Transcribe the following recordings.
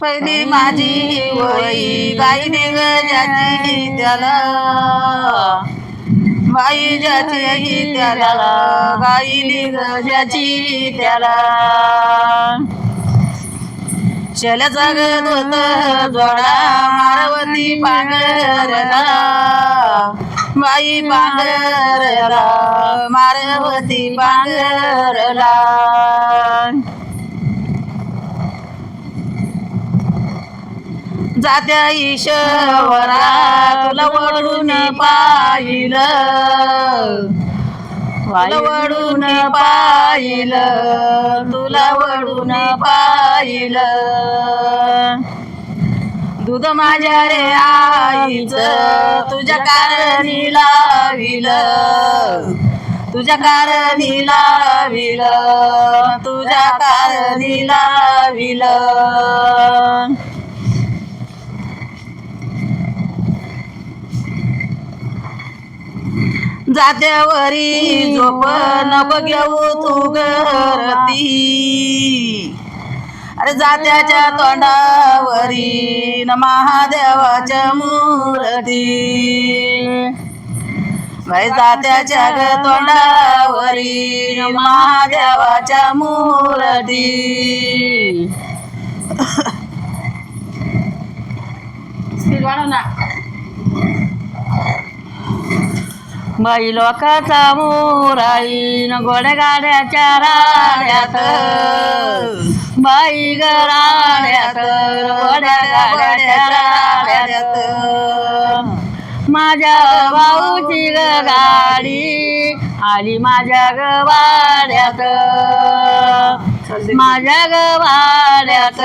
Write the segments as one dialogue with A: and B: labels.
A: पहिली माझी वळी गाईने गजाची त्याला. बाई ज्याची त्याला गाईने गजाची त्याला. चल जागत होत जोडा मारवती पांघरला बाई पांघरला मारवती पांघरला जात्या ईश्वरा तुला वळून पाहिलं. तुला वळून पाहिलं. तुला वळून पाहिलं. दूध माझ्या रे आईच तुझ्या कारणी लाविलं. तुझ्या कारणी लाविलं. तुझ्या कारणी लाविलं. जात्यावरी झोप नको घेऊ तू घरती अरे जात्याच्या तोंडावरी न महादेवाच्या मूर्ती. जात्याच्या ग तोंडावरी न महादेवाच्या मूर्ती. बाई लोकाचा मोराईन गोडगाड्याच्या राड्यात. बाई गराड्यात गोडगाड्याच्या राड्यात. माझ्या भाऊची ग गाडी आली माझ्या गवाड्यात माझ्या गवाड्यात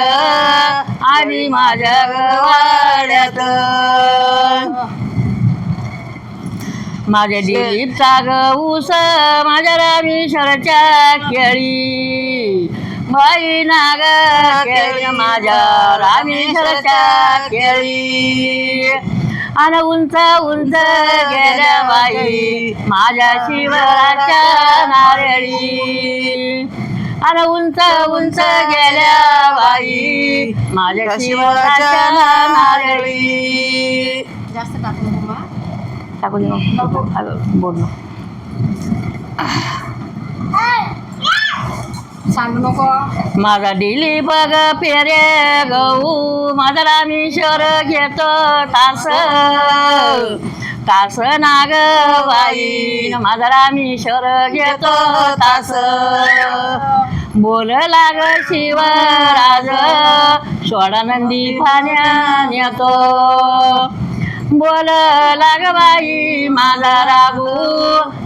A: आली माझ्या गवाड्यात माझ्या दिलीपचा ग ऊस माझ्या रामेश्वरच्या केळी. बाई नाग केळी माझ्या रामेश्वरच्या केळी. अन उंच उंच गेल्या बाई माझ्या शिवराच्या नारळी. अन उंच उंच गेल्या बाई माझ्या शिवराच्या नारळी.
B: जास्त टाकू नको मा.
A: टाकू नको. माझा दिली बघ पेरे गहू माझा रामेश्वर घेतो तास तास नाग बाई माझा रामेश्वर घेतो तास बोल लाग शिवराज सोडा नंदी पाण्यान येतो बोल लाग बाई माझा राबू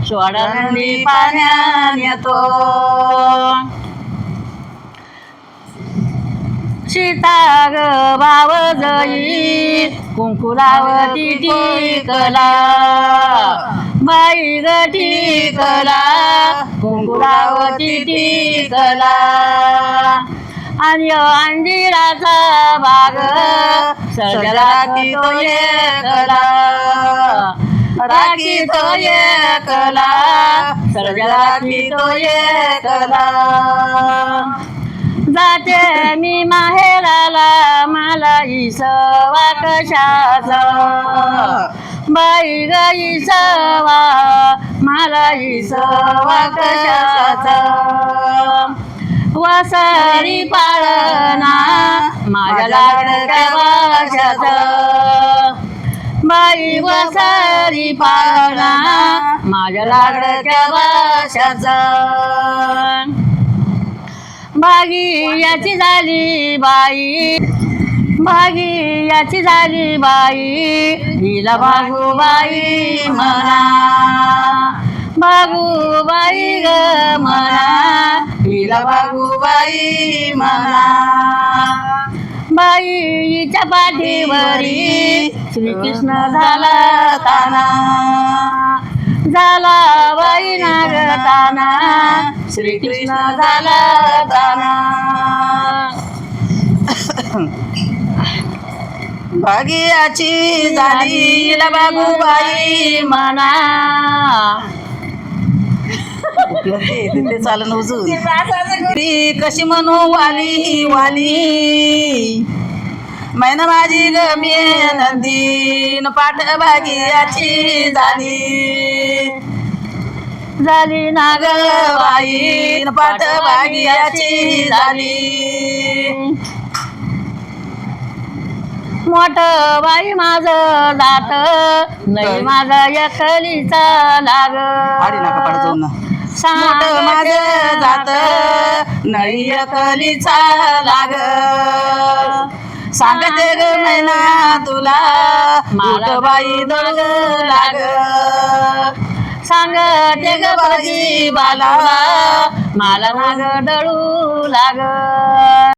A: सोडा नंदी पाण्यान येतो. सीता ग भाव जई कुंकुलावती टिकला बाई ग टिकला कुंकुलावती टिकला आणि अंजिराचा बाग. सजला की तो एकला. राखी तो एकला. सजला की तो एकला. जाते मी माहेराला मला इसवा कशाचा बाई ग इसवा मला इसवा कशाचा वसरी पाळना माझ्या लाडक्या वाशाचा बाई वसरी पाळना माझ्या लाडक्या वाशाचा बागी याची झाली बाई. बागी याची झाली बाई. हिला बागूबाई म्हणा. बागूबाई ग म्हणा. बागूबाई म्हणा. बाईच्या पाठीवरी श्रीकृष्ण झाला ताना. झाला बाई नागताना. श्रीकृष्ण झाला ताना. भाग्याची झाली बाबूबाई म्हणा. ते चालन उजून ती कशी म्हणू वाली वाली?
C: मैना माझी ग मी नंदीन पाठ भागियाची झाली.
A: झाली ना
C: ग बाईन पाठ भागियाची झाली.
A: मोठ बाई माझ जात नाही माझा एकलीचा लाग.
C: मोठ माझ जात नाही कलीचा लाग. सांगते ग मैना तुला मोठ बाई दळ लाग.
A: सांगते ग बाजी बाला मला नाग डळू लाग.